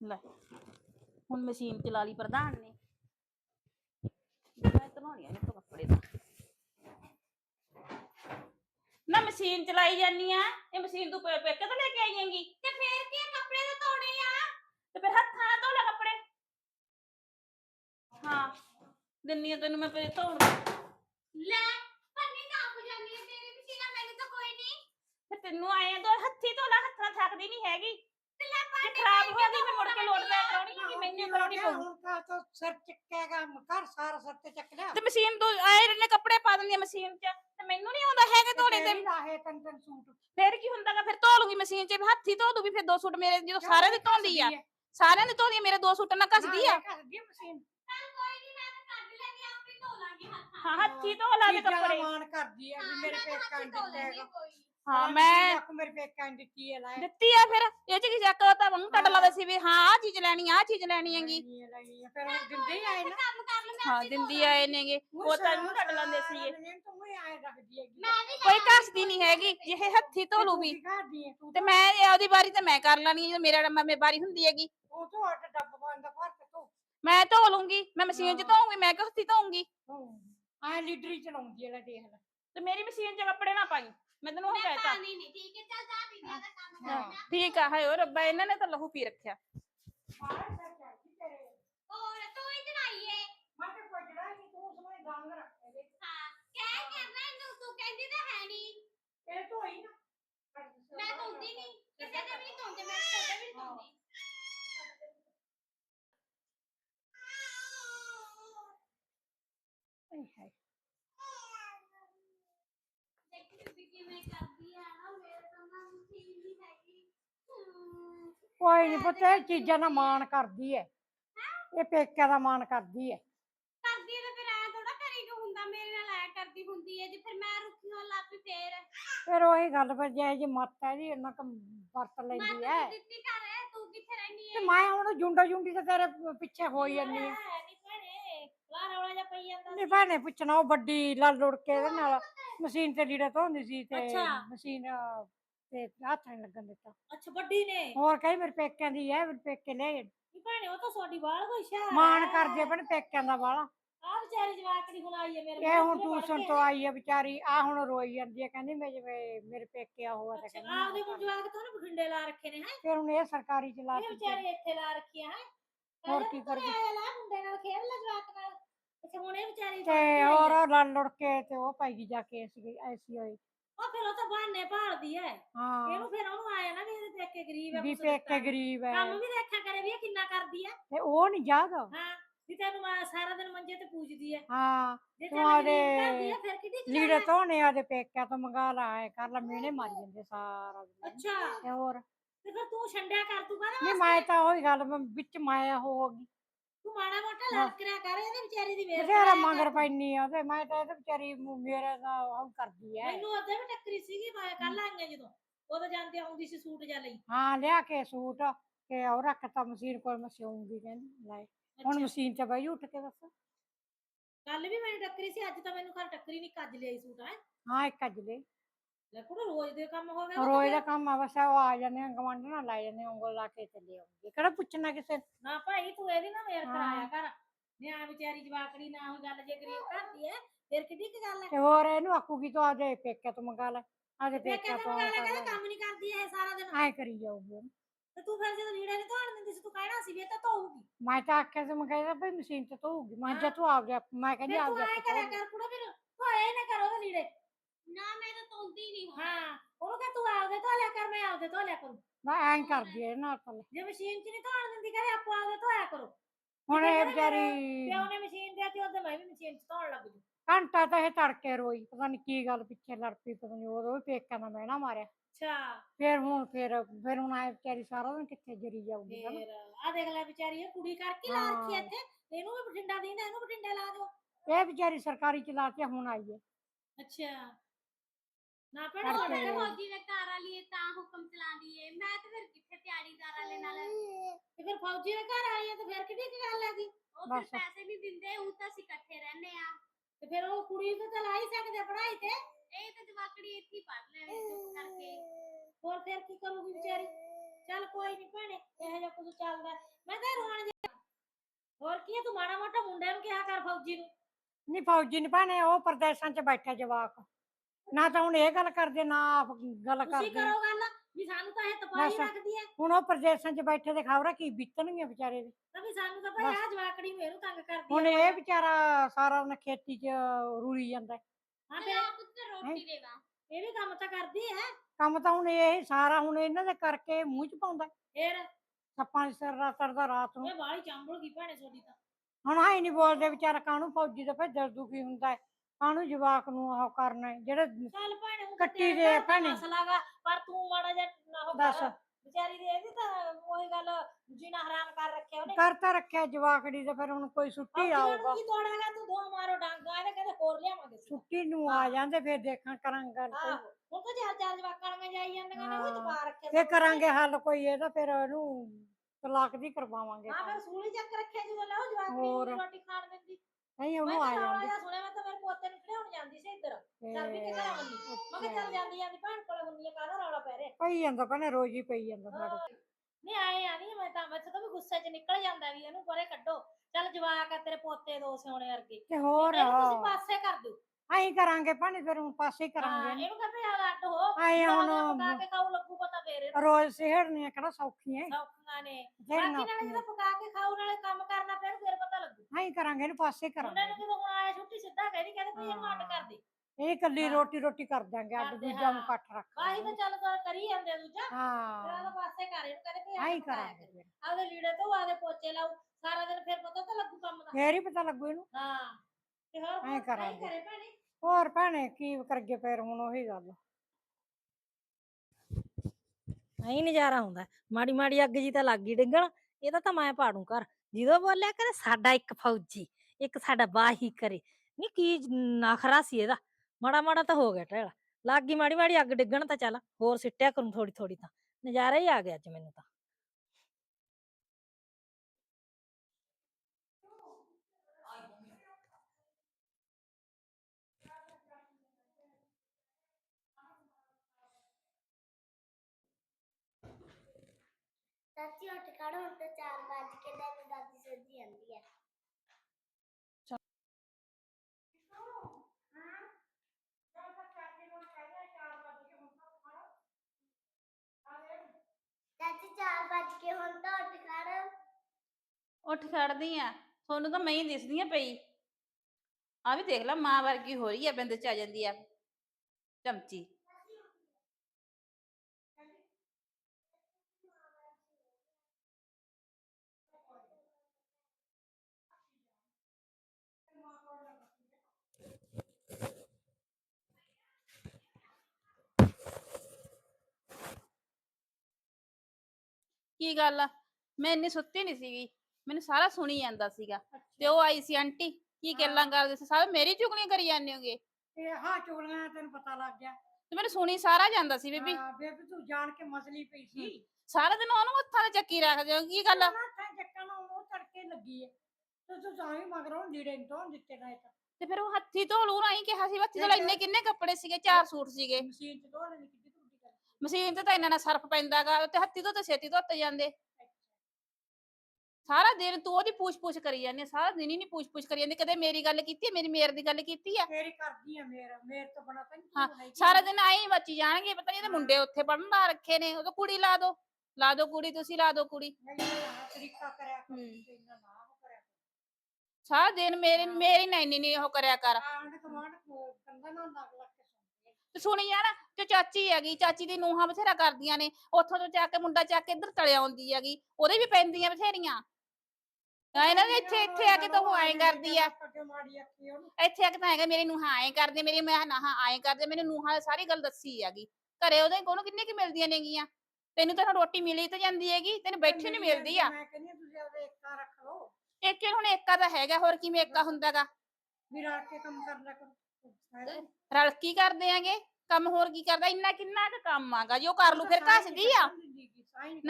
ਲੈ ਹੁਣ ਮਸ਼ੀਨ ਚਲਾ ਲਈ ਪ੍ਰਧਾਨ ਨੇ। ਮੈਂ ਧਵਾਉਣੀ ਆ ਇਹ ਕੱਪੜੇ ਨਾ ਮਸ਼ੀਨ ਚਲਾਈ ਜਾਨੀ ਆ ਇਹ ਮਸ਼ੀਨ ਤੂੰ ਪੇਕੇ ਤੋਂ ਲੈ ਕੇ ਆਈ ਹੈਗੀ? ਤੇ ਫਿਰ ਕੀ ਆ, ਕੱਪੜੇ ਤਾਂ ਧੋਣੇ ਆ। ਤੇ ਫਿਰ ਹੱਥਾਂ ਨਾਲ ਧੋ ਲੈ ਕੱਪੜੇ। ਹਾਂ ਦਿੰਨੀ ਆ ਤੈਨੂੰ ਮੈਂ ਪੇ ਧੋਣ। ਲੈ ਪੰਨੀ ਤਾਂ ਆਪ ਜਾਂਦੀ ਹੈ ਤੇਰੀ ਮਸ਼ੀਨਾ ਮੈਨੂੰ ਤਾਂ ਕੋਈ ਨਹੀਂ ਤੇ ਤੈਨੂੰ ਆਏ ਆ ਦੋ ਹੱਥੀ ਧੋ ਲੈ ਹੱਥਾਂ ਥੱਕਦੀ ਨਹੀਂ ਹੈਗੀ। ਖਰਾਬ ਹੋ ਗਈ ਮੈਂ ਮੁੜ ਕੇ ਲੋਟ ਪੈ ਕਰਾਉਣੀ ਹੈਗੀ ਮੈਨੂੰ ਕਰਾਉਣੀ ਪਊ ਹੁਣ ਤਾਂ ਤੂੰ ਸਿਰ ਚੱਕੇਗਾ ਕਰ ਸਾਰਾ ਸਿਰ ਤੇ ਚੱਕ ਲਿਆ। ਤੇ ਮਸ਼ੀਨ ਤੋਂ ਆਏ ਨੇ ਕੱਪੜੇ ਪਾ ਦਿੰਦੀ ਆ ਮਸ਼ੀਨ 'ਚ ਤੇ ਮੈਨੂੰ ਨਹੀਂ ਆਉਂਦਾ ਹੈਗੇ ਧੋਣੇ ਤੇ। ਲਾਹੇ ਪੈਂਟਨ ਸੂਟ। ਫਿਰ ਕੀ ਹੁੰਦਾਗਾ ਫਿਰ ਧੋ ਲੂਗੀ ਮਸ਼ੀਨ 'ਚ ਵੀ ਹੱਥੀ ਧੋ ਦੂਗੀ ਫਿਰ ਦੋ ਸੂਟ ਮੇਰੇ ਜਦੋਂ ਸਾਰਿਆਂ ਦੇ ਧੋਂਦੀ ਆ। ਸਾਰਿਆਂ ਦੇ ਧੋਂਦੀ ਆ ਮੇਰੇ ਦੋ ਸੂਟਾਂ ਨਾਲ ਘਸਦੀ ਆ। ਘਸਦੀ ਮਸ਼ੀਨ। ਚੱਲ ਕੋਈ ਨਹੀਂ ਮੈਂ ਤਾਂ ਕੱਢ ਲੈਣੀ ਆਪੇ ਧੋ ਲਾਂਗੀ ਹੱਥਾਂ ਹਾਂ ਹੱਥੀ ਧੋ ਲਾ ਦੇ ਕੱਪੜੇ। ਮਾਣ ਕਰਦੀ ਹੈ ਵੀ ਮੇਰੇ ਪੇਕਾਂ ਨੇ ਦਿੱਤਾ ਹੈਗਾ। ਹਾਂ ਮੈਂ ਆਖੂ ਮੇਰੇ ਪੇਕਾਂ ਨੇ ਦਿੱਤੀ ਹੈ ਲੈ। ਦਿੱਤੀ ਆ ਫਿਰ ਇਹ 'ਚ ਕੀ ਚੱਕ? ਉਹ ਤਾਂ ਵਾਂਗ ਕੱਢ ਲਾਦਾ ਸੀ ਵੀ ਹਾਂ ਆ ਚੀਜ਼ ਲੈਣੀ ਆ ਚੀਜ਼ ਲੈਣੀ ਹੈਗੀ। ਲੈਣੀ ਹੈ, ਲੈਣੀ ਹੈ, ਫਿਰ ਹੁਣ ਦਿੰਦੇ ਹੀ ਆਏ ਨਾ। ਕੰਮ ਕਰ ਲੈ ਮੈਂ ਹਾਂ ਆਪੇ ਧੋ ਦਿੰਦੀ ਲਾਂਗੀ। ਆਏ ਨੇਗੇ ਉਹ ਤਾਂ ਮੂੰਹ ਕੱਢ ਲਾਂਦੇ ਸੀਗੇ ਮੈਨੂੰ ਤੂੰ ਹੀ ਆਏ ਰੱਖਦੀ ਹੈਗੀ। ਮੈਂ ਵੀ ਕੋਈ ਘਸਦੀ ਨਹੀਂ ਹੈਗੀ ਇਹ ਹੱਥੀ ਧੋ ਲੂਗੀ ਤੂੰ ਹੈ ਤੂੰ ਤੇ ਮੈਂ ਇਹ ਉਹਦੀ ਵਾਰੀ ਤੇ ਮੈਂ ਕਰ ਲੈਣੀ ਜਦੋਂ ਮੇਰਾ ਮੇਰੀ ਵਾਰੀ ਹੁੰਦੀ ਹੈਗੀ। ਉਹ ਤੋਂ ਅੱਡ ਡੱਬ ਬੰਦ ਭਰ ਕੇ ਤੂੰ। ਮੈਂ ਧੋ ਲੂੰਗੀ ਮੈਂ ਮਸ਼ੀਨ 'ਚ ਧੋਉਂਗੀ ਮੈਂ ਕਿ ਹੱਥੀ ਧੋਉਂਗੀ ਆਏ ਲੀਡਰੀ ਚਲਾਉਂਦੀ ਹੈ ਲੈ ਦੇਖ ਲੈ। ਤੇ ਮੇਰੀ ਮਸ਼ੀਨ 'ਚ ਕੱਪੜੇ ਨਾ ਪਾਈ। ਮੈਂ ਤੈਨੂੰ ਉਹ ਮੈਂ ਕਹਿਤਾ ਪਾਣੀ ਨਹੀਂ ਠੀਕ ਹੈ ਚੱਲ ਜਾ ਵੀ ਦਾ ਕੰਮ ਹਾਂ। ਕਰਨਾ ਠੀਕ ਆ ਹਾਏ ਓ ਰੱਬਾ ਇਹਨਾਂ ਨੇ ਤਾਂ ਲਹੂ ਪੀ ਰੱਖਿਆ ਮਾਰੇ ਸਰ ਚੱਲਦੀ ਤੇਰੇ ਹੋਰ ਤੂੰ ਹੀ ਚੜਾਈਏ ਮੈਂ ਤੇ ਕੋਈ ਜਿਹੜਾ ਨਹੀਂ ਤੂੰ ਸਮਝ ਗਾਂਗ ਰੱਖ ਦੇ ਹਾਂ ਕਹਿ ਕਰਨਾ ਇਹਨੂੰ ਤੂੰ ਕਹਿੰਦੀ ਤਾਂ ਹੈ ਨਹੀਂ ਇਹ ਤੋਂ ਹੀ ਨਾ ਮੈਂ ਧੋਂਦੀ ਨਹੀਂ ਕਿਸੇ ਦੇ ਵੀ ਨਹੀਂ ਧੋਂਦੇ ਮੈਂ ਤੁਹਾਡੇ ਵੀ ਨਹੀਂ ਧੋਂਦੀ ਹਾਏ ਹਾਏ ਦੇਖੀ ਬੀਬੀ ਕਿਵੇਂ ਕਰਦੀ ਆ ਨਾ ਮੇਰੇ ਤਾਂ ਨਾ ਮਸ਼ੀਨ ਨਹੀਂ ਹੈਗੀ ਹਮ, ਕੋਈ ਨਹੀਂ ਪੁੱਤ ਇਹ ਚੀਜ਼ਾਂ ਦਾ ਮਾਣ ਕਰਦੀ ਹੈ ਇਹ ਪੇਕਿਆਂ ਦਾ ਮਾਣ ਕਰਦੀ ਹੈ ਕਰਦੀ ਆ ਤਾਂ ਫਿਰ ਐ ਥੋੜਾ ਕਰੀ ਕਿ ਹੁੰਦਾ ਮੇਰੇ ਨਾਲ ਐ ਕਰਦੀ ਹੁੰਦੀ ਹੈ ਜੇ ਫਿਰ ਮੈਂ ਰੁੱਖੀ ਹੋਣ ਲੱਗ ਪਈ ਫੇਰ। ਫਿਰ ਉਹੀ ਗੱਲ ਫਿਰ ਜੇ ਜੀ ਮੱਤ ਹੈ ਜੀ ਉਹਨਾਂ ਕੋ ਵਰਤ ਮੈਂ ਲੈਂਦੀ ਦਿੱਤੀ ਘਰ ਹੈ। ਤੂੰ ਕਿੱਥੇ ਰਹਿਣੀ ਤੇ ਹੈ ਮੈਂ ਹੁਣ ਜੁੰਡਾ ਜੁੰਡੀ ਤੇ ਤੇਰੇ ਪਿੱਛੇ ਹੋਈ ਜਾਂਦੀ ਹੈ ਨਹੀਂ ਭੈਣੇ ਪੁੱਛਣਾ ਉਹ ਵੱਡੀ ਲੜ ਲੁੜ ਕੇ ਇਹਦੇ ਨਾਲ ਮਸ਼ੀਨ ਤੇ ਲੀੜਾ ਧੋਂਦੀ ਸੀ ਤੇ। ਮਸ਼ੀਨ ਤੇ ਹੱਥ ਨਹੀਂ ਲੱਗਣ ਦਿੱਤਾ। ਅੱਛਾ ਵੱਡੀ ਨੇ? ਹੋਰ ਕਈ ਮੇਰੇ ਪੇਕਿਆਂ ਦੀ ਹੈ ਮੇਰੇ ਪੇਕੇ ਲੈ ਨਹੀਂ ਭੈਣੇ ਉਹ ਤਾਂ ਤੁਹਾਡੀ ਬਾਲ ਕੋਈ ਸ਼ਾਹ ਮਾਣ ਕਰਦੇ ਆਪਣੇ ਪੇਕਿਆਂ ਦਾ ਵਾਲਾ। ਆ ਵਿਚਾਰੀ ਜਵਾਕ ਦੀ ਹੁਣ ਆਈ ਹੈ ਮੇਰੇ ਇਹ ਹੁਣ ਟਿਊਸ਼ਨ ਤੋਂ ਆਈ ਹੈ ਵਿਚਾਰੀ ਆ ਹੁਣ ਰੋਈ ਜਾਂਦੀ ਹੈ ਕਹਿੰਦੀ ਮੈਂ ਜਿਵੇਂ ਮੇਰੇ ਪੇਕੇ ਆ ਹੋਆ ਤੇ ਕਹਿੰਦੀ ਆਪਦੇ ਕੋਲ ਜਵਾਕ ਤਾਂ ਉਹਨੇ ਬਠਿੰਡੇ ਲਾ ਰੱਖੇ ਨੇ ਹੈ? ਫਿਰ ਹੁਣ ਇਹ ਸਰਕਾਰੀ ਚਲਾ ਇਹ ਦਿੱਤੀ। ਵਿਚਾਰੇ ਇੱਥੇ ਲਾ ਰੱਖੀਆਂ ਹੈ? ਹੋਰ ਕੀ ਕਰਦੀ? ਲਾ ਮੁੰਡੇ ਨਾਲ ਖੇਡ ਲੈ ਜਵਾਕ ਨਾਲ। ਅੱਛਾ ਹੁਣ ਇਹ ਵਿਚਾਰੀ ਤੇ ਹੋਰ ਲੜ ਲੁੜ ਕੇ ਤੇ ਉਹ ਪਾਈ ਜਾ ਕੇ ਐਸੀ ਐਸੀ ਹੋਈ ਉਹ ਫਿਰ ਉਹ ਤਾਂ ਬਹਾਨੇ ਭਾਲਦੀ ਹੈ ਹਾਂ। ਇਹਨੂੰ ਫਿਰ ਉਹਨੂੰ ਆਇਆ ਨਾ ਵੀ ਇਹਦੇ ਪੇਕੇ ਗਰੀਬ ਹੈ ਵੀ ਕੁਛ ਦਿੱਤਾ ਪੇਕੇ ਨੀ। ਗਰੀਬ ਹੈ ਕੰਮ ਵੀ ਦੇਖਿਆ ਕਰੇ ਵੀ ਇਹ ਕਿੰਨਾ ਕਰਦੀ ਹੈ ਤੇ ਉਹ ਨਹੀਂ ਯਾਦ? ਹਾਂ ਵੀ ਤੈਨੂੰ ਮੈਂ ਸਾਰਾ ਦਿਨ ਮੰਜੇ ਤੇ ਪੂਜਦੀ ਹੈ ਹਾਂ ਜੇ ਤੈਨੂੰ ਆਪਦੇ ਗਰੀਬ ਕਰਦੀ ਹੈ ਫਿਰ ਕਿੱਡੀ ਲੀੜੇ ਧੋਣੇ ਆਦੇ ਪੇਕਿਆਂ ਤੋਂ ਮੰਗਾ ਲਾ ਐ ਕਰ ਲਾ ਮਿਹਣੇ ਮਾਰੀ ਜਾਂਦੇ ਸਾਰਾ ਦਿਨ। ਅੱਛਾ। ਤੇ ਹੋਰ? ਤੇ ਫਿਰ ਤੂੰ ਛੰਡਿਆ ਕਰ ਤੂੰ ਕਹਿੰਦਾ ਨਹੀਂ ਮੈਂ ਤਾਂ ਉਹੀ ਗੱਲ ਮੈਂ ਵਿੱਚ ਮਾਇਆ ਹੋ ਗਈ। ਤੂੰ ਮਾੜਾ ਮੋਟਾ ਲੱਗ ਕਰਿਆ ਕਰ ਇਹਦੇ ਵਿਚਾਰੀ ਦੀ ਵੇਰ ਬਥੇਰਾ ਮੰਗਰ ਪੈਣੀ ਆ ਤੇ ਮੈਂ ਤਾਂ ਇਹ ਵਿਚਾਰੀ ਮ- ਮੇਰੇ ਦਾ ਉਹ ਕਰਦੀ ਐ। ਮੈਨੂੰ ਅੱਧੇ ਵੀ ਟੱਕਰੀ ਸੀਗੀ ਮੈਂ ਕੱਲ ਆਈਆਂ ਜਦੋਂ। ਉਦੋਂ ਜਾਂਦੇ ਆਉਂਦੀ ਸੀ ਸੂਟ ਜਾ ਲਈ। ਹਾਂ ਲਿਆ ਕੇ ਸੂਟ ਤੇ ਉਹ ਰੱਖਤਾ ਮਸ਼ੀਨ ਕੋਲ ਮੈਂ ਸਿਉਂਗੀ ਕਹਿੰਦੀ ਲੈ। ਹੁਣ ਮਸ਼ੀਨ ਤੇ ਬਈ ਉੱਠ ਕੇ ਦੱਸ ਕੱਲ ਵੀ ਮੈਨੂੰ ਟੱਕਰੀ ਸੀ ਅੱਜ ਤਾਂ ਮੈਨੂੰ ਕੱਲ ਟੱਕਰੀ ਨਹੀਂ ਕੱਜ ਲਿਆਈ ਸੂਟ ਹੈ। ਹਾਂ ਇੱਕ ਅੱਜ ਲੈ ਲੈ ਕੁੜੇ ਰੋਜ਼ ਦੇ ਕੰਮ ਹੋ ਗਿਆ ਰੋਜ਼ ਦਾ ਕੰਮ ਆ ਬਸ ਉਹ ਆ ਜਾਂਦੇ ਆ ਗਵਾਂਢਣਾ ਲੈ ਜਾਂਦੇ ਆ ਉਂਗਲ ਲਾ ਕੇ ਚੱਲੇ ਆਉਂਗੇ ਕਿਹੜਾ ਪੁੱਛਣਾ ਕਿਸੇ ਨੂੰ? ਨਾ ਭਾਈ ਤੂੰ ਇਹਦੀ ਨਾ ਮੇਰ ਹਾਂ। ਕਰਾਇਆ ਕਰ। ਨਿਆ ਵਿਚਾਰੀ ਜਵਾਕੜੀ ਨਾ ਹੋ ਗੱਲ ਜੇ ਗਰੀਬ ਕਰਦੀ ਐ ਫਿਰ ਕਿੱਡੀ ਕੁ ਗੱਲ ਐ ਤੇ ਹੋਰ ਇਹਨੂੰ ਆਖੂਗੀ ਤੂੰ ਆਦੇ ਪੇਕੇ ਤੋਂ ਮੰਗਾ ਲੈ ਆਦੇ ਪੇਕੇ ਪੇਕੇ ਤੇ ਤੋਂ ਗੱਲ ਕਹਿੰਦਾ ਕੰਮ ਨਹੀਂ ਕਰਦੀ ਇਹ ਸਾਰਾ ਦਿਨ। ਐ ਕਰੀ ਜਾਊਗੀ ਉਹਨੂੰ। ਤੇ ਤੂੰ ਫਿਰ ਜਦੋਂ ਲੀੜੇ ਨਹੀਂ ਧੋਣ ਦਿੰਦੀ ਸੀ ਤੂੰ ਕਹਿਣਾ ਸੀ ਵੀ ਇਹ ਤਾਂ ਧੋਊਗੀ। ਮੈਂ ਤਾਂ ਆਖਿਆ ਸੀ ਮੈਂ ਕਹਿੰਦਾ ਭਈ ਮਸ਼ੀਨ ਤੇ ਧੋਊਗੀ। ਮੈਂ ਕਿਹਾ ਜੇ ਤੂੰ ਆਪ ਜਾ ਮੈਂ ਕਹਿੰਦੀ ਫਿਰ ਆਪ ਤੂੰ ਜਾ ਐ ਕਰਿਆ। ਕਰ ਕੁੜੇ ਫਿਰ ਹੀ ਨਾ ਕਰ ਉਹਦੇ ਲੀੜੇ। ਨਾ ਮੈਂ ਤਾਂ ਧੋਂਦੀ ਨਹੀਂ ਹੁਣ। ਹਾਂ ਉਹਨੂੰ ਕਹ ਤੂੰ ਆਪਦੇ ਧੋ ਲਿਆ ਕਰ ਮੈਂ ਆਪਦੇ ਧੋ ਲਿਆ ਕਰੂੰ। ਮੈਂ ਐਂ ਕਰਦੀ ਐ ਨਾਲ ਤਾਂ ਜੇ ਮਸ਼ੀਨ 'ਚ ਨਹੀਂ ਧੋਣ ਦਿੰਦੀ ਕਰੇ ਆਪੋ ਆਪਦੇ ਧੋਇਆ ਕਰੋ। ਹੁਣ ਤੇ ਇਹ ਵਿਚਾਰੀ ਪਿਓ ਨੇ ਮਸ਼ੀਨ ਦੇਤੀ ਉਹਦੇ ਮੈਂ ਵੀ ਮਸ਼ੀਨ 'ਚ ਧੋਣ ਲੱਗ ਜੂ। ਘੰਟਾ ਤਾਂ ਇਹ ਤੜਕੇ ਰੋਈ ਪਤਾ ਨਹੀਂ ਕੀ ਗੱਲ ਪਿੱਛੇ ਲੜ ਪਈ ਪਤਾ ਨਹੀਂ ਵੀ ਪੇਕਿਆਂ ਦਾ ਮਹਿਣਾ ਮਾਰਿਆ। ਅੱਛਾ। ਫਿਰ ਹੁਣ ਫਿਰ ਫਿਰ ਹੁਣ ਆਏ ਵਿਚਾਰੀ ਸਾਰਾ ਦਿਨ ਕਿੱਥੇ ਜਰੀ ਜਾਊਗੀ ਹਨਾ। ਫੇਰ ਆ ਦੇਖ ਲੈ ਵਿਚਾਰੀ ਇਹ ਕੁੜੀ ਕਰਕੇ ਲਾ ਰੱਖੀ ਐ ਹਾਂ। ਇੱਥੇ ਇਹਨੂੰ ਵੀ ਬਠਿੰਡਾ ਦਿੰਦਾ ਇਹਨੂੰ ਬਠਿੰਡੇ ਲਾ ਦਿਓ। ਇਹ ਵਿਚਾਰੀ ਸਰਕਾਰੀ ਚਲਾ ਕੇ ਹੁਣ ਆਈ ਹੈ। ਅੱਛਾ। ਨਾ ਭੈਣ ਘਰ ਆ। ਫੌਜੀ ਦੇ ਘਰ ਵਾਲੀ ਏ ਤਾਂ ਹੁਕਮ ਚਲਾਉਂਦੀ ਏ। ਮੈਂ ਤੇ ਫਿਰ ਕਿੱਥੇ ਤਿਆੜੀਦਾਰ ਵਾਲੇ ਨਾਲ? ਤੇ ਫਿਰ ਫੌਜੀ ਦੇ ਘਰ ਆਈ ਤੇ ਫਿਰ ਕਿਹੜੀ ਕੁ ਗੱਲ ਹੈਗੀ? ਉਹ ਫਿਰ ਬਸ। ਪੈਸੇ ਨਹੀਂ ਦਿੰਦੇ ਉਹ ਤਾਂ ਅਸੀਂ ਇਕੱਠੇ ਰਹਿੰਦੇ ਆ। ਤੇ ਫਿਰ ਉਹ ਕੁੜੀ ਨੂੰ ਤਾਂ ਲਾ ਹੀ ਸਕਦੇ ਆ ਪੜ੍ਹਾਈ ਤੇ। ਇਹ ਤੇ ਜਵਾਕੜੀ ਇੱਥੇ ਹੀ ਪੜ ਲੈਣੀ ਚੁੱਪ ਕਰਕੇ। ਹੋਰ ਫਿਰ ਕੀ ਕਰੂਗੀ ਵਿਚਾਰੀ? ਚੱਲ ਕੋਈ ਨਹੀਂ ਭੈਣੇ ਇਹੋ ਜਿਹਾ ਕੁਝ ਚੱਲਦਾ। ਮੈਂ ਤਾਂ ਰੋਣ ਜਾ ਹੋਰ ਕੀ ਹੈ ਤੂੰ ਮਾੜਾ ਮੋਟਾ ਮੁੰਡੇ ਨੂੰ ਕਿਹਾ ਕਰ ਫੌਜੀ ਨੂੰ। ਨਹੀਂ ਫੌਜੀ ਨਹੀਂ ਭਾਣੇ ਉਹ ਪ੍ਰਦੇਸ਼ਾਂ 'ਚ ਬੈਠਾ ਜਵਾਕ। ਨਾ ਤਾਂ ਹੁਣ ਇਹ ਗੱਲ ਕਰਦੇ ਨਾ ਆਪ ਗੱਲ ਤੁਸੀਂ ਕਰਦੇ। ਕਰੋ ਗੱਲ ਵੀ ਸਾਨੂੰ ਤਾਂ ਇਹ ਤਪਾਈ ਬਸ। ਰੱਖਦੀ ਹੈ। ਹੁਣ ਉਹ ਪ੍ਰਦੇਸ਼ਾਂ 'ਚ ਬੈਠੇ ਤੇ ਖਬਰਾਂ ਕੀ ਬੀਤਣਗੀਆਂ ਵਿਚਾਰੇ ਦੇ। ਤਾਂ ਵੀ ਸਾਨੂੰ ਤਾਂ ਭਾਈ ਬਸ। ਆ ਜਵਾਕੜੀ ਨੂੰ ਇਹਨੂੰ ਤੰਗ ਕਰਦੀ ਹੁਣ ਇਹ ਵਿਚਾਰਾ ਸਾਰਾ ਦਿਨ ਖੇਤੀ 'ਚ ਰੁਲੀ ਜਾਂਦਾ। ਹੈ। ਹਾਂ ਮੈਂ ਫਿਰ ਆਪ ਤੇ ਰੋਟੀ ਦੇਗਾ ਇਹ ਵੀ ਕੰਮ ਤਾਂ ਕਰਦੀ ਹੈ। ਕੰਮ ਤਾਂ ਹੁਣ ਇਹ ਸਾਰਾ ਹੁਣ ਇਹਨਾਂ ਦੇ ਕਰਕੇ ਮੂੰਹ 'ਚ ਪਾਉਂਦਾ। ਹੈ। ਫਿਰ? ਸੱਪਾਂ ਦੀ ਸਿਰ ਰਾਤ ਦਾ ਰਾਤ ਨੂੰ। ਇਹ ਬਾਹਲੀ ਚੰਬਲ ਗਈ ਭੈਣੇ ਤੁਹਾਡੀ ਤਾਂ। ਹੁਣ ਹਾਈ ਨਹੀਂ ਬੋਲਦੇ ਵਿਚਾਰਾ ਕਾਹਨੂੰ ਫੌਜੀ ਦਾ ਫਿਰ ਦਿਲ ਦੁਖੀ ਹੁੰਦਾ ਹੈ। ਕਾਹਨੂੰ ਜਵਾਕ ਨੂੰ ਉਹ ਕਰਨਾ ਹੈ ਜਿਹੜੇ ਚੱਲ ਭੈਣੇ ਉਹ ਕੱਟੀ ਦੇ ਭੈਣੇ। ਮਸਲਾ ਗਾ ਪਰ ਤੂੰ ਮਾੜਾ ਜਿਹਾ ਨਾ ਹੋ ਦੱਸ। ਵਿਚਾਰੀ ਦੀ ਇਹਦੀ ਤਾਂ ਉਹੀ ਗੱਲ ਜੀਣਾ ਹਰਾਮ ਕਰ ਰੱਖਿਆ ਉਹਨੇ ਕਰਤਾ ਰੱਖਿਆ ਜਵਾਕੜੀ ਤੇ ਫਿਰ ਹੁਣ ਕੋਈ ਨੂੰ ਆਊਗਾ ਕੀ ਤੋੜਾਗਾ ਤੂੰ ਦੋ ਮਾਰੋ ਡਾਂਗਾ ਇਹਦੇ ਕਹਿੰਦੇ ਹੋਰ ਲਿਆਵਾਂਗੇ ਅਸੀਂ। ਛੁੱਟੀ ਨੂੰ ਆ ਜਾਂਦੇ ਫਿਰ ਦੇਖਾਂ ਕਰਾਂਗੇ ਗੱਲ ਕੋਈ। ਆਹੋ ਹੁਣ ਤਾਂ ਚਾਰ ਚਾਰ ਜਵਾਕਾਂ ਵਾਲੀਆਂ ਜਾਈ ਜਾਂਦੀਆਂ ਨੇ ਉਹ ਹਾਂ। ਤਪਾ ਰੱਖਿਆ ਫੇਰ ਕਰਾਂਗੇ ਹੱਲ ਕੋਈ ਇਹਦਾ ਫਿਰ ਇਹਨੂੰ ਤਲਾਕ ਦੀ ਕਰਵਾਵਾਂਗੇ ਹਾਂ ਫਿਰ ਸੂਲੀ ਚੱਕ ਰੱਖਿਆ ਜਦੋਂ ਲੈ ਉਹ ਜਵਾਕ ਹੋਰ। ਰੋਟੀ ਖਾਣ ਦਿੰਦੀ ਨਹੀਂ ਮੈਂ ਉਹਨੂੰ ਆ ਜਾਂਦੇ। ਜਿਹਾ ਸੁਣਿਆ ਮੈਂ ਤਾਂ ਮੇਰੇ ਪੋਤੇ ਨੂੰ ਖੜਾਉਣ ਜਾਂਦੀ ਸੀ ਇੱਧਰ। ਚੱਲ ਵੀ ਕਿਹੜਾ ਹੁੰਦੀ ਮੈਂ ਕਿਹਾ ਚੱਲ ਜਾਂਦੀ ਜਾਂਦੀ ਭੈਣ ਕੋਲ ਹੁੰਦੀ ਆ ਕਾਹਦਾ ਰੌਲਾ ਪੈ ਰਿਹਾ? ਪਈ ਜਾਂਦਾ ਭੈਣੇ ਰੋਜ਼ ਹੀ ਪਈ ਜਾਂਦਾ ਸਾਡੇ ਨਹੀਂ ਆਏ ਆ ਨਹੀਂ ਮੈਂ ਤਾਂ ਮੈਂ ਤਾਂ ਵੀ ਗੁੱਸੇ 'ਚ ਨਿਕਲ ਜਾਂਦਾ ਵੀ ਇਹਨੂੰ ਪਰੇ ਕੱਢੋ। ਚੱਲ ਜਵਾਕ ਆ ਤੇਰੇ ਪੋਤੇ ਦੋ ਸਿਉਣੇ ਵਰਗੇ। ਤੇ ਹੋਰ ਤੁਸੀਂ ਪਾਸੇ ਕਰ ਦਿਓ। ਐਂ ਕਰਾਂਗੇ ਭੈਣੇ ਫਿਰ ਹੁਣ ਪਾਸੇ ਹੀ ਹਾਂ ਕਰਾਂਗੇ ਇਹਨੂੰ ਕਹਿੰਦੇ ਆ ਅੱਡ ਹੋ ਆਏ ਹੁਣ ਪਕਾ ਕੇ ਖਾਓ ਲੱਗੂ ਪਤਾ ਫੇਰ ਰੋਜ਼ ਸਿਹੜਨੀਆਂ ਕਿਹੜਾ ਸੌਖੀਆਂ ਸੌਖੀਆਂ ਨੇ। ਫਿਰ ਬਾਕੀ ਨਾਲੇ ਜਦੋਂ ਪਕਾ ਕੇ ਖਾਓ ਨਾਲੇ ਕੰਮ ਕਰਨਾ ਫਿਰ ਫੇਰ ਪਤਾ ਲੱਗੂ। ਐਂ ਕਰਾਂਗੇ ਇਹਨੂੰ ਪਾਸੇ ਹੀ ਮੁੰਡੇ ਕਰਾਂਗੇ ਨੂੰ ਜਦੋਂ ਹੁਣ ਆਇਆ ਛੁੱਟੀ ਸਿੱਧਾ ਕਹਿੰਦੀ ਕਹਿੰਦੇ ਭਈ ਇਹਨੂੰ ਅੱਡ ਕਰ ਦੇ। ਇਹ ਕੱਲੀ ਹਾਂ। ਰੋਟੀ ਰੋਟੀ ਕਰ ਦਾਂਗੇ ਅੱਡ ਦੂਜਾ ਨੂੰ ਹਾਂ। ਕੱਟ ਰੱਖ ਆਹੀ ਤਾਂ ਚੱਲ ਕਰ- ਕਰੀ ਜਾਂਦੇ ਆ ਦੂਜਾ। ਫਿਰ ਹਾਂ ਉਹਦੇ ਪਾਸੇ ਕਰ ਇਹਨੂੰ ਕਹਿੰਦੇ ਭਈ ਪਕਾਇਆ ਕਰਾਂਗੇ ਕਰ। ਫਿਰ। ਆਪਦੇ ਲੀੜੇ ਤੋਂ ਆਪਦੇ ਪੋਚੇ ਲਾਓ ਸਾਰਾ ਦਿਨ ਫਿਰ ਪਤਾ ਤਾਂ ਲੱਗੂ ਕੰਮ ਦਾ। ਫੇਰ ਹੀ ਪਤਾ ਲੱਗੂ ਇਹਨੂੰ। ਹਾਂ। ਤੇ ਹੋਰ ਐਂ ਕਰਾਂਗੇ। ਕਰੇ ਭੈਣੇ। ਹੋਰ ਭੈਣੇ ਕੀ ਕਰਗੇ ਫੇਰ ਹੁਣ ਉਹੀ ਗੱਲ। ਨਹੀਂ ਨਜ਼ਾਰਾ ਆਉਂਦਾ ਮਾੜੀ ਮਾੜੀ ਅੱਗ ਜੀ ਤਾਂ ਲੱਗ ਗਈ ਡਿੱਗਣ ਇਹਦਾ ਤਾਂ ਮੈਂ ਪਾੜੂ ਘਰ। ਜਦੋਂ ਬੋਲਿਆ ਕਰੇ ਸਾਡਾ ਇੱਕ ਫੌਜੀ, ਇੱਕ ਸਾਡਾ ਬਾਹੀ ਕਰੇ ਨਹੀਂ ਕੀ ਨਖਰਾ ਸੀ ਇਹਦਾ, ਮਾੜਾ ਮਾੜਾ ਤਾਂ ਹੋ ਗਿਆ ਟਹਿਲਾ ਲੱਗ ਗਈ ਮਾੜੀ ਮਾੜੀ ਅੱਗ ਡਿੱਗਣ ਤਾਂ ਚੱਲ, ਹੋਰ ਸਿੱਟਿਆ ਕਰੂੰ ਥੋੜੀ ਥੋੜੀ ਤਾਂ, ਨਜ਼ਾਰਾ ਹੀ ਆ ਗਿਆ ਅੱਜ ਮੈਨੂੰ ਤਾਂ। ਚਾਚੀ ਉੱਠ ਖੜ ਹੁਣ ਤੇ 4 ਵਜ ਕੇ ਤੇ ਦਾਦੀ ਸੋਜੀ ਜਾਂਦੀ ਹੈ ਚਾਚੀ 4 ਵਜ ਕੇ ਹੁਣ ਤਾਂ ਉੱਠ ਖੜ। ਉੱਠ ਖੜਦੀ ਆ ਤੁਹਾਨੂੰ ਤਾਂ ਮੈਂ ਹੀ ਦਿਸਦੀ ਆ ਪਈ। ਆ ਵੀ ਦੇਖ ਲੈ ਮਾਂ ਵਰਗੀ ਹੋ ਰਹੀ ਆ ਬਿੰਦ ਚ ਆ ਜਾਂਦੀ ਆ। ਚਮਚੀ। ਕੀ ਗੱਲ ਆ? ਮੈਂ ਇੰਨੀ ਸੁੱਤੀ ਨਹੀਂ ਸੀਗੀ। ਮੈਨੂੰ ਸਾਰਾ ਸੁਣੀ ਜਾਂਦਾ ਸੀਗਾ। ਤੇ ਉਹ ਆਈ ਸੀ ਆਂਟੀ ਕੀ ਗੱਲਾਂ ਕਰਦੇ ਸੀ? ਸਾਰੇ ਮੇਰੀ ਚੁਗਲੀਆਂ ਕਰੀ ਜਾਂਦੇ ਹੋਗੇ। ਤੇ ਹਾਂ ਚੁਗਲੀਆਂ ਤੈਨੂੰ ਪਤਾ ਲੱਗ ਗਿਆ। ਤੇ ਮੈਨੂੰ ਸੁਣੀ ਸਾਰਾ ਜਾਂਦਾ ਸੀ ਬੀਬੀ। ਹਾਂ, ਬੇਬੀ ਤੂੰ ਜਾਣ ਕੇ ਮਸਲੀ ਪਈ ਸੀ। ਸਾਰਾ ਦਿਨ ਉਹਨੂੰ ਹੱਥਾਂ ਤੇ ਚੱਕੀ ਰੱਖਦੇ ਹੋ ਕੀ ਗੱਲ ਆ? ਨਾ ਤਾਂ ਚੱਕਾ ਨੂੰ ਉਹ ਤੜਕੇ ਲੱਗੀ ਹੈ ਤੇ ਤੂੰ ਤਾਂ ਹੀ ਮਗਰੋਂ ਲੀੜੇ ਨੂੰ ਤੋਂ ਦਿੱਤੇ ਨਾ ਤਾਂ ਫਿਰ ਉਹ ਹੱਥੀ ਧੋ ਲੂ ਨਹੀਂ ਕਿਹਾ ਸੀ ਹੱਥੀ ਧੋ ਲੈ ਇੰਨੇ ਕਿੰਨੇ ਕੱਪੜੇ ਸੀਗੇ? ਚਾਰ ਸੂਟ ਸੀਗੇ। ਮਸ਼ੀਨ ਚ ਧੋ ਲੈਣੀ ਮਸ਼ੀਨ ਤੇ ਤਾਂ ਇੰਨਾ ਨਾ ਸਰਫ ਪੈਂਦਾਗਾ ਤੇ ਹੱਥੀ ਧੋ ਤੇ ਛੇਤੀ ਧੋਤੇ ਜਾਂਦੇ। ਸਾਰਾ ਦਿਨ ਤੂੰ ਉਹਦੀ ਪੁੱਛ-ਪੁੱਛ ਕਰੀ ਜਾਂਦੀ ਆ, ਸਾਰਾ ਦਿਨ ਹੀ ਨਹੀਂ ਪੁੱਛ-ਪੁੱਛ ਕਰੀ ਜਾਂਦੀ ਕਦੇ ਮੇਰੀ ਗੱਲ ਕੀਤੀ ਹੈ, ਮੇਰੀ ਮੇਰ ਦੀ ਗੱਲ ਕੀਤੀ ਆ? ਫੇਰ ਹੀ ਕਰਦੀ ਆ ਮੇਰਾ ਮੇਰੇ ਤੋਂ ਬਣਾ ਤਾਂ ਨਹੀਂ ਹਾਂ, ਤੂੰ। ਸਾਰਾ ਦਿਨ ਆਈ ਬੱਚੀ ਜਾਣਗੇ ਪਤਾ ਨਹੀਂ ਇਹਦੇ ਮੁੰਡੇ ਉੱਥੇ ਪੜਨ ਲਾ ਰੱਖੇ ਨੇ ਉਹ ਤਾਂ ਕੁੜੀ ਲਾ ਦੋ ਲਾ ਦੋ ਕੁੜੀ ਤੁਸੀਂ ਲਾ ਦੋ ਕੁੜੀ। ਮੈਂ ਕਿਹਾ ਤਰੀਕਾ ਕਰਿਆ ਕਰ ਹੂੰ। ਇੰਨਾ ਨਾ ਉਹ ਕਰਿਆ ਕਰ। ਸਾਰਾ ਦਿਨ ਮੇਰੇ ਮੇਰੀ ਨਾ ਇੰਨੀ ਨਹੀਂ ਉਹ ਕਰਿਆ ਕਰ। ਆਂਡ ਕਮਾਂਡ ਕੰਦਾ ਨਾ ਲੱਗ ਤੇ ਸੁਣੀ ਯਾਰ ਤੇ ਚਾਚੀ ਹੈਗੀ ਚਾਚੀ ਦੀ ਨੂੰਹਾਂ ਬਥੇਰਾ ਕਰਦੀਆਂ ਨੇ ਉੱਥੋਂ ਤੋਂ ਚੱਕ ਕੇ ਮੁੰਡਾ ਚੱਕ ਕੇ ਇੱਧਰ ਤਲੇ ਆਉਂਦੀ ਹੈਗੀ ਉਹਦੇ ਵੀ ਪੈਂਦੀਆਂ ਬਥੇਰੀਆਂ। ਤਾਂ ਇਹਨਾਂ ਦੇ ਇੱਥੇ ਇੱਥੇ ਆ ਕੇ ਤਾਂ ਉਹ ਐਂ ਕਰਦੀ ਆ। ਅੱਗੇ ਮਾੜੀ ਅੱਖੀ ਉਹਨੂੰ। ਇੱਥੇ ਆ ਕੇ ਤਾਂ ਹੈਗਾ ਮੇਰੀ ਨੂੰਹਾਂ ਐਂ ਕਰਦੇ ਮੇਰੀ ਮੈਂ ਨਾ ਐਂ ਕਰਦੇ ਮੈਨੂੰ ਨੂੰਹਾਂ ਨੇ ਸਾਰੀ ਗੱਲ ਦੱਸੀ ਹੈਗੀ। ਘਰੇ ਉਹਦੇ ਕੋਲੋਂ ਕਿੰਨੇ ਕਿ ਮਿਲਦੀਆਂ ਨੇਗੀਆਂ? ਤੈਨੂੰ ਤਾਂ ਹੁਣ ਰੋਟੀ ਮਿਲੀ ਤਾਂ ਜਾਂਦੀ ਹੈਗੀ ਤੈਨੂੰ ਬੈਠੀ ਨਹੀਂ ਮਿਲਦੀ ਆ। ਮੈਂ ਕਹਿੰਦੀ ਹਾਂ ਤੁਸੀਂ ਆਪਦੇ ਏਕਾ ਰੱਖ ਲਓ। ਇੱਕ ਹੁਣ ਏਕਾ ਤਾਂ ਹੈਗਾ ਹੋਰ ਕਿਵੇਂ ਏਕਾ ਹੁੰਦਾਗਾ? ਵੀ ਰਲ ਕੇ ਕੰਮ ਕਰ ਲਿਆ ਕਰੋ। ਫਾਇਦਾ ਨੀ। ਰਲ ਕੀ ਕਰਦੇ ਆਂਗੇ ਕੰਮ ਹੋਰ ਕੀ ਕਰਦਾ? ਇੰਨਾ ਕਿੰਨਾ ਕੁ ਕੰਮ ਆਗਾ? ਜੋ ਕਰ ਲੂ ਫਿਰ ਘਸਦੀ ਆ। ਨੀ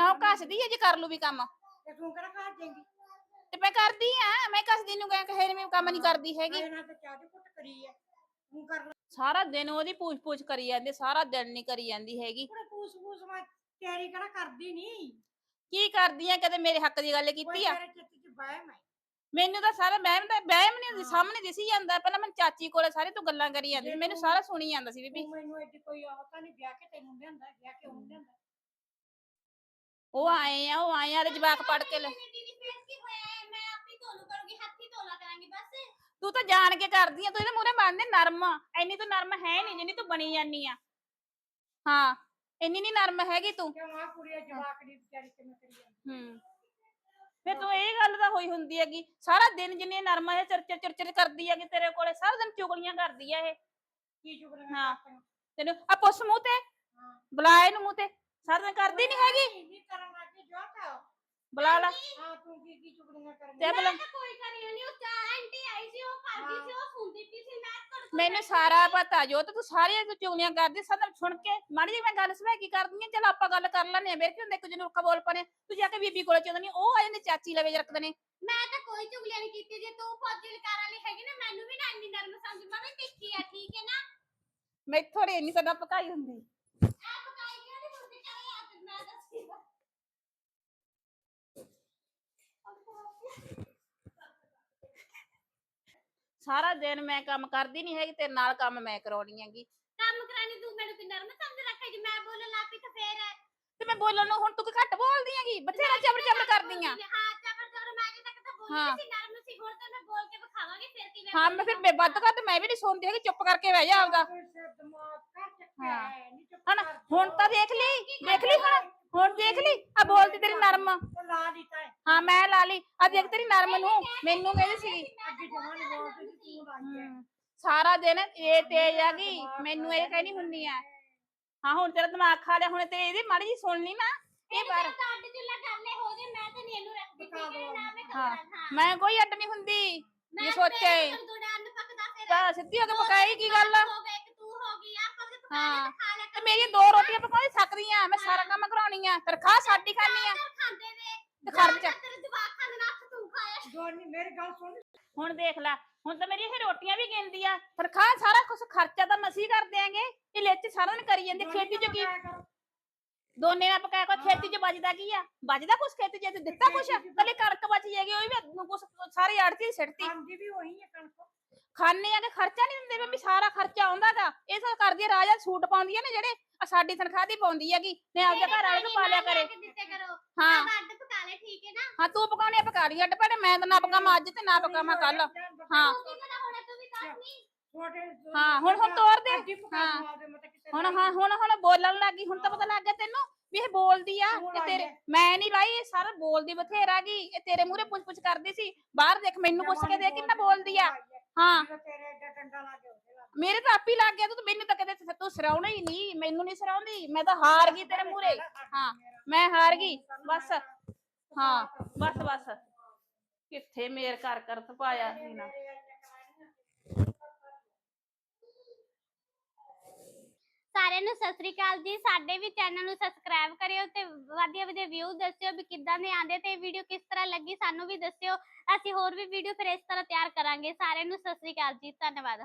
ਉਹ ਕੱਢਣ ਘਸਦੀ ਆ ਜੇ ਕਰ ਲੂ ਵੀ ਕੰਮ। ਤੇ ਤੂੰ ਕਿਹੜਾ ਘਰ ਦੇਂਗੀ? ਤੇ ਮੈਂ ਕਰਦੀ ਆ ਮੈਂ ਘਸਦੀ ਨੂੰ ਕਹਿ ਕਹੇ ਮੈਂ ਕੰਮ ਨਹੀਂ ਕਰਦੀ ਹੈਗੀ। ਇਹਨਾਂ ਤੇ ਚਾਹ ਦੀ ਕੁੱਟ ਕਰੀ ਆ। ਤੂੰ ਕਰ ਲੈ। ਸਾਰਾ ਦਿਨ ਉਹਦੀ ਪੂਛ ਪੂਛ ਕਰੀ ਜਾਂਦੀ ਸਾਰਾ ਦਿਨ ਨਹੀਂ ਕਰੀ ਜਾਂਦੀ ਹੈਗੀ। ਕੁੜੇ ਪੂਸ ਪੂਸ ਮੈਂ ਤੇਰੀ ਕਿਹੜਾ ਕਰਦੀ ਨਹੀਂ ਕੀ ਕਰਦੀ ਆ ਕਦੇ ਮੇਰੇ ਹੱਕ ਦੀ ਗੱਲ ਕੀਤੀ ਆ? ਤੇਰੇ ਚਿੱਤ ਚ ਵਹਿਮ ਹੈ ਮੈਨੂੰ ਤਾਂ ਸਾਰਾ ਵਹਿਮ ਦਾ ਵਹਿਮ ਨਹੀਂ ਹਾਂ। ਸਾਹਮਣੇ ਦਿਸੀ ਜਾਂਦਾ ਪਹਿਲਾਂ ਮੈਂ ਚਾਚੀ ਕੋਲੇ ਸਾਰੇ ਤੂੰ ਗੱਲਾਂ ਕਰੀ ਜਾਂਦੀ ਸੀ ਮੈਨੂੰ ਤੂੰ- ਸਾਰਾ ਸੁਣੀ ਜਾਂਦਾ ਸੀ ਬੀਬੀ। ਤੂੰ ਮੈਨੂੰ ਐਡੀ ਕੋਈ ਉਹ ਤਾਂ ਨਹੀਂ ਵਿਆਹ ਕੇ ਤੈਨੂੰ ਲਿਆਂਦਾ ਵਿਆਹ ਕੇ ਉਹਨੂੰ ਲਿਆਂਦਾ। ਉਹ ਆਏ ਆ ਉਹ ਆਏ ਆ ਤੇ ਜਵਾਕ ਪੜ ਕੇ ਲੈ। ਦੀਦੀ ਫੇਰ ਕੀ ਹੋਇਆ ਹੈ? ਮੈਂ ਆਪੇ ਧੋਲੂ ਕਰੂੰਗੀ ਹੱਥੀ ਧੋਲਾ ਕਰਾਂਗੀ ਬਸ। ਤੂੰ ਤਾਂ ਜਾਣ ਕੇ ਕਰਦੀ ਆ ਤੂੰ ਇਹਦੇ ਮੂਹਰੇ ਬਣਦੇ ਨਰਮ ਐਨੀ ਤੂੰ ਨਰਮ ਹੈ ਨਹੀਂ ਜਿੰਨੀ ਤੂੰ ਬਣੀ ਜਾਨੀ ਆ। ਹਾਂ ਇੰਨੀ ਨਹੀਂ ਨਰਮ ਹੈਗੀ ਤੂੰ। ਕਿਉਂ ਆ ਕੁੜੀ ਜਵਾਕ ਦੀ ਵਿਚਾਰੀ ਕਿਵੇਂ ਕਰੀ ਜਾਂਦੀ। ਹੂੰ। ਫਿਰ ਤੂੰ ਇਹ ਗੱਲ ਤਾਂ ਹੋਈ ਹੁੰਦੀ ਹੈਗੀ ਸਾਰਾ ਦਿਨ ਜਿੰਨੇ ਨਰਮਾ ਇਹ ਚਰਚਰ ਚਰਚਰ ਕਰਦੀ ਹੈਗੀ ਤੇਰੇ ਕੋਲੇ ਸਾਰਾ ਦਿਨ ਚੁਗਲੀਆਂ ਕਰਦੀ ਆ ਇਹ। ਕੀ ਚੁਗਲੀਆਂ ਹਾਂ। ਤੈਨੂੰ ਆ ਪੁੱਛ ਮੂੰਹ ਤੇ ਹਾਂ। ਬੁਲਾ ਇਹਨੂੰ ਮੂੰਹ ਤੇ ਸਾਰਾ ਦਿਨ ਕਰਦੀ ਨਹੀਂ ਹੈਗੀ। ਨਹੀਂ ਕਰਨ ਲੱਗੀ ਜਵਾਕ ਬੁਲਾ ਲਾ। ਹਾਂ ਤੂੰ ਕੀ ਕੀ ਚੁਗਲੀਆਂ ਕਰਨੀ ਤੇ ਬੁਲਾ। ਮੈਂ ਤਾਂ ਕੋਈ ਕਰੀ ਨਹੀਂ ਉਹ ਚਾਹ ਆਂਟੀ ਆਈ ਸੀ ਉਹ ਕਰਦੀ ਸੀ ਉਹ ਸੁਣਦੀ ਪਈ ਸੀ ਮੈਂ ਕੋਲ ਮੈਨੂੰ ਸਾਰਾ ਪਤਾ ਜੋ ਤੇ ਤੂੰ ਸਾਰੀਆਂ ਤੂੰ ਚੁਗਲੀਆਂ ਕਰਦੀ ਸਭ ਸੁਣ ਕੇ। ਮਾੜੀ ਜਿਹੀ ਮੈਂ ਗੱਲ ਸਵੇ ਕੀ ਕਰਦੀ ਆ? ਚਲ ਆਪਾਂ ਗੱਲ ਕਰ ਲੈਣੇ ਆ। ਮੇਰੇ ਕੀ ਹੁੰਦਾ ਇੱਕ ਜਨ ਰੁੱਖਾ ਬੋਲ ਪਨੇ ਤੂੰ ਜਾ ਕੇ ਬੀਬੀ ਕੋਲੇ ਚੋਦਨੀ ਉਹ ਆ ਜਾਂਦੀ ਚਾਚੀ ਲਵੇ ਰੱਖਦੇ ਨੇ। ਮੈਂ ਤਾਂ ਕੋਈ ਚੁਗਲੀਆਂ ਨਹੀਂ ਕੀਤੀ ਜੇ ਤੂੰ ਫੌਜੀ ਲਕਾਰ ਵਾਲੀ ਹੈਗੀ ਨਾ ਮੈਨੂੰ ਵੀ ਨਾ ਇੰਨੀ ਨਰਮ ਸਮਝ ਮੈਂ ਵੀ ਤਿੱਖੀ ਆ ਠੀਕ ਹੈ ਨਾ? ਮੈਥੋਂ ਨੀ ਇੰਨੀ ਤਾਂ ਪਕਾਈ ਹੁੰਦੀ ਆ ਪਕਾਈ ਕਿਉਂ ਨਹੀਂ ਹੁੰਦੀ ਚਾਹੇ ਆ ਤੇ ਮੈਂ ਦੱਸੀ ਸਾਰਾ ਦਿਨ ਮੈਂ ਕੰਮ ਕਰਦੀ ਨਹੀਂ ਹੈਗੀ ਤੇਰੇ ਨਾਲ ਕੰਮ ਮੈਂ ਕਰਾਉਣੀ ਹੈਗੀ। ਕੰਮ ਕਰਾਣੀ ਤੂੰ ਮੈਨੂੰ ਕਿ ਨਰਮ ਸਮਝ ਰੱਖੇ ਜੇ ਮੈਂ ਬੋਲਣ ਲੱਗ ਪਈ ਤਾਂ ਫੇਰ। ਤੇ ਮੈਂ ਬੋਲਣ ਨੂੰ ਹੁਣ ਤੂੰ ਕੀ ਘੱਟ ਬੋਲਦੀ ਹੈਗੀ ਬਥੇਰਾ ਚਬੜ ਚਬੜ ਕਰਦੀ ਆ। ਹਾਂ ਚਬਰ ਚਬਰ ਮੈਂ ਅਜੇ ਤੱਕ ਤਾਂ ਹਾਂ। ਬੋਲੀ ਸੀ ਨਰਮ ਸੀ ਹੁਣ ਤਾਂ ਮੈਂ ਬੋਲ ਕੇ ਵਿਖਾਵਾਂਗੀ ਫਿਰ ਕਿਵੇਂ ਹਾਂ ਮੈਂ ਫਿਰ ਬੇ- ਵੱਧ ਘੱਟ ਮੈਂ ਵੀ ਨਹੀਂ ਸੁਣਦੀ ਹੈਗੀ ਚੁੱਪ ਕਰਕੇ ਬਹਿ ਜਾ ਆਪਦਾ। ਦਿਮਾਗ ਕਰ ਚੱਕਿਆ ਹਾਂ। ਹੈ। ਨਹੀਂ ਚੁੱਪ ਹਣ ਕਰ ਹੁਣ ਤਾਂ ਦੇਖ ਲਈ ਦੇਖ ਲਈ ਹੁਣ। ਹੁਣ ਦੇਖ ਲਈ ਆ ਬੋਲਦੀ ਤੇਰੀ ਨਰਮ। ਉਹ ਲਾ ਦਿੱਤਾ ਹੈ। ਹਾਂ ਮੈਂ ਲਾ ਲਈ। ਆ ਦੇਖ ਤੇਰੀ ਨਰਮ ਨੂੰ। ਮੈਨੂੰ ਕਹਿੰਦੀ ਸੀ। ਅੱਗੇ ਜਮਾਨ ਬੋਲਦੀ ਸੀ ਤੂੰ ਲਾਈ ਹੈ ਸਾਰਾ ਦਿਨ ਇਹ ਤੇਜ਼ ਆ ਗਈ। ਮੈਨੂੰ ਇਹ ਕਹਿਣੀ ਹੁੰਦੀ ਆ ਹਾਂ ਹੁਣ ਤੇਰਾ ਦਿਮਾਗ ਖਾ ਲਿਆ ਹੁਣ ਤੇ ਇਹਦੀ ਮਾੜੀ ਜੀ ਸੁਣ ਲਈ ਨਾ ਇਹ ਬਾਰ ਤਾਂ ਅੱਡ ਚੁੱਲਾ ਕਰਨੇ ਹੋ ਗਏ ਮੈਂ ਤਾਂ ਨਹੀਂ ਇਹਨੂੰ ਰੱਖਦੀ ਪਕਾ ਠੀਕ ਹੈ ਨਾ ਮੈਂ ਹਾਂ। ਕਰਾਂ ਹਾਂ। ਮੈਂ ਕੋਈ ਅੱਡ ਨਹੀਂ ਹੁੰਦੀ। ਮੈਂ ਇਹ ਸੋਚੇ। ਤਾਂ ਸਿੱਧੀ ਹੋ ਕੇ ਪਕਾਈ ਕੀ ਗੱਲ ਆ? ਹੋ ਗਏ ਗਈ ਆਪਾਂ ਤੇ ਪਕਾ ਹਾਂ। ਖਾ ਲੈ ਤੇ ਮੇਰੀਆਂ ਦੋ ਰੋਟੀਆਂ ਪਕਾਉਣੀ ਸਕਦੀ ਆ ਮੈਂ ਸਾਰਾ ਕੰਮ ਕਰਾਉਣੀ ਆ। ਤਨਖਾਹ ਸਾਡੀ ਖਾਣੀ ਆ। ਖਾਂਦੇ ਨੇ। ਤੇ ਖਰਚ ਤੇਰੇ ਜਵਾਕ ਖਾਂਦੇ ਨਾ ਹੱਥ ਤੂੰ ਖਾਇਆ ਜੋ। ਨਹੀਂ ਮੇਰੀ ਗੱਲ ਸੁਣ। ਹੁਣ ਦੇਖ ਲੈ ਹੁਣ ਤਾਂ ਮੇਰੀ ਇਹ ਰੋਟੀਆਂ ਵੀ ਗਿਣਦੀ ਆ। ਤਨਖਾਹ ਸਾਰਾ ਕੁਝ ਖਰਚਾ ਤਾਂ ਮਸੀਂ ਕਰ ਦਿਆਂਗੇ। ਇਹ ਲਿੱਚ ਸਾਰਾ ਦਿਨ ਕਰੀ ਜਾਂਦੀ ਖੇਤੀ ਚ ਕੀ? ਦੋਨੇ ਨਾਲ ਪਕਾਇਆ ਕੋਈ ਖੇਤੀ ਚ ਬਚਦਾ ਕੀ ਆ? ਬਚਦਾ ਕੁਛ ਖੇਤੀ ਚ? ਤੇ ਦਿੱਤਾ ਕੁਛ ਕੱਲੇ ਕਣਕ ਬਚ ਜਾਏਗੀ ਉਹ ਵੀ ਕੁਛ ਸਾਰੀ ਆੜਤੀ ਸਿੱਟਤੀ। ਖਾਂਦੀ ਵੀ ਉਹੀ ਹੈ ਕਣਕ। ਖਾਣੇ ਆ ਕਿ ਖਰਚਾ ਨਹੀਂ ਦਿੰਦੇ ਮੰਮੀ ਸਾਰਾ ਖਰਚਾ ਆਉਂਦਾਗਾ ਇਹ ਸਭ ਕਰਦੀ ਆ ਰਾਜਾ ਸੂਟ ਪਾਉਂਦੀ ਆ ਨਾ ਜਿਹੜੇ ਆ ਸਾਡੀ ਤਨਖਾਹ ਦੀ ਪਾਉਂਦੀ ਹੈਗੀ। ਨੇ ਆਪਦੇ ਘਰ ਵਾਲੇ ਨੂੰ ਪਾ ਲਿਆ ਕਰੇ। ਹਾਂ। ਅੱਡ ਪਕਾ ਲੈ ਠੀਕ ਹੈ ਨਾ? ਹਾਂ ਤੂੰ ਪਕਾਉਣੀ ਆ ਪਕਾ ਲਈ ਅੱਡ ਭੈਣੇ ਮੈਂ ਤਾਂ ਨਾ ਪਕਾਵਾਂ ਅੱਜ ਤੇ ਨਾ ਪਕਾਵਾਂ ਕੱਲ ਹਾਂ। ਹਾਂ, ਹੁਣ- ਹੁਣ ਤੋਰ ਦੇ। ਹਾਂ। ਹਾਂ। ਹੁਣ ਹਾਂ ਹੁਣ ਹੁਣ ਬੋਲਣ ਲੱਗੀ ਹੁਣ ਤਾਂ ਪਤਾ ਲੱਗ ਗਿਆ ਤੈਨੂੰ ਵੀ ਇਹ ਬੋਲਦੀ ਆ ਤੂੰ ਤੇਰੇ। ਮੈਂ ਨਹੀਂ ਲਾਈ ਇਹ ਸਾਰਾ ਬੋਲਦੀ ਬਥੇਰਾ ਗਈ ਇਹ ਤੇਰੇ ਮੂਹਰੇ ਪੁੱਛ ਪੁੱਛ ਕਰਦੀ ਸੀ। ਬਾਹਰ ਦੇਖ ਮੈਨੂੰ ਪੁੱਛ ਕੇ ਦੇਖ ਕਿੰਨਾ ਬੋਲਦੀ ਆ। ਹਾਂ। ਤੇਰੇ ਏਡਾ ਡੰਡਾ ਲਾ ਕੇ ਉਹਦੇ ਲਾ ਮੇਰੇ ਤਾਂ ਆਪੀ ਲੱਗ ਗਿਆ ਤੂੰ ਮੈਨੂੰ ਤਾਂ ਕਦੇ ਤੂੰ ਸਰਾਉਣਾ ਹੀ ਨਹੀਂ ਮੈਨੂੰ ਨਹੀਂ ਸਰਾਉਂਦੀ ਮੈਂ ਤਾਂ ਹਾਰ ਗਈ ਤੇਰੇ ਮੂਹਰੇ। ਹਾਂ ਮੈਂ ਹਾਰ ਗਈ ਬਸ। ਹਾਂ ਬਸ ਬਸ। ਕਿੱਥੇ ਮੇਰ ਕਰ ਕਰ ਤਪਾਇਆ ਸੀ ਨਾ। ਸਾਰਿਆਂ ਨੂੰ ਸਤਿ ਸ੍ਰੀ ਅਕਾਲ ਜੀ। ਸਾਡੇ ਵੀ ਚੈਨਲ ਨੂੰ ਸਬਸਕ੍ਰਾਈਬ ਕਰਿਓ ਤੇ ਵਧੀਆ ਵਧੀਆ ਵਿਊ ਦੱਸਿਓ ਵੀ ਕਿੱਦਾਂ ਦੇ ਆਂਦੇ ਤੇ ਵੀਡੀਓ ਕਿਸ ਤਰ੍ਹਾਂ ਲੱਗੀ ਸਾਨੂੰ ਵੀ ਦੱਸਿਓ। ਅਸੀਂ ਹੋਰ ਵੀ ਵੀਡੀਓ ਫਿਰ ਇਸ ਤਰ੍ਹਾਂ ਤਿਆਰ ਕਰਾਂਗੇ। ਸਾਰਿਆਂ ਨੂੰ ਸਤਿ ਸ੍ਰੀ ਅਕਾਲ ਜੀ। ਧੰਨਵਾਦ।